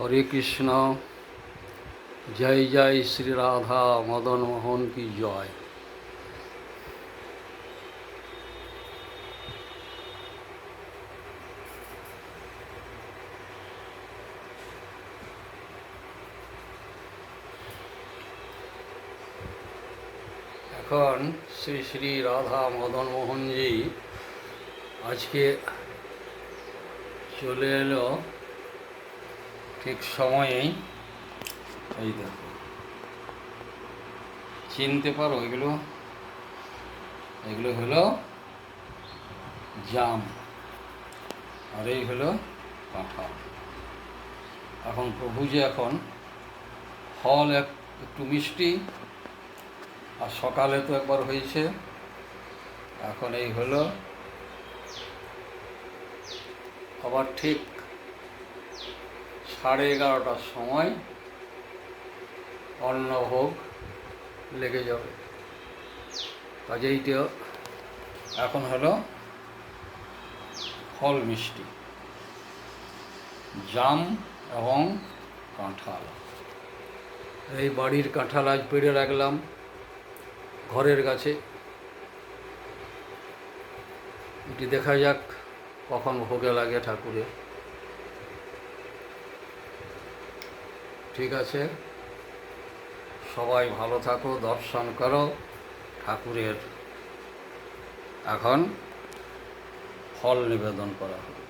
হরে কৃষ্ণ। জয় জয় শ্রী রাধা মদন মোহন কি জয়। এখন শ্রী শ্রী রাধা মদন মোহনজি আজকে চলে এলো ঠিক সময়েই এই দেখো। চিনতে পারো, এগুলো এগুলো হলো জাম, আর এই হলো কাঁঠাল এখন প্রভু যে এখন ফল এক, একটু মিষ্টি, আর সকালে তো একবার হয়েছে, এখন এই হলো, আবার ঠিক সাড়ে এগারোটার সময় অন্নভোগ লেগে যাবে। কাজেইটা এখন হলো ফল মিষ্টি, জাম এবং কাঁঠাল। এই বাড়ির কাঁঠাল আজ পেড়ে রাখলাম ঘরের কাছে। এটি দেখা যাক কখন ভোগে লাগে ঠাকুরের। ঠিক আছে? সবাই ভালো থাকো দর্শন করো ঠাকুরের এখন ফল নিবেদন করা হবে।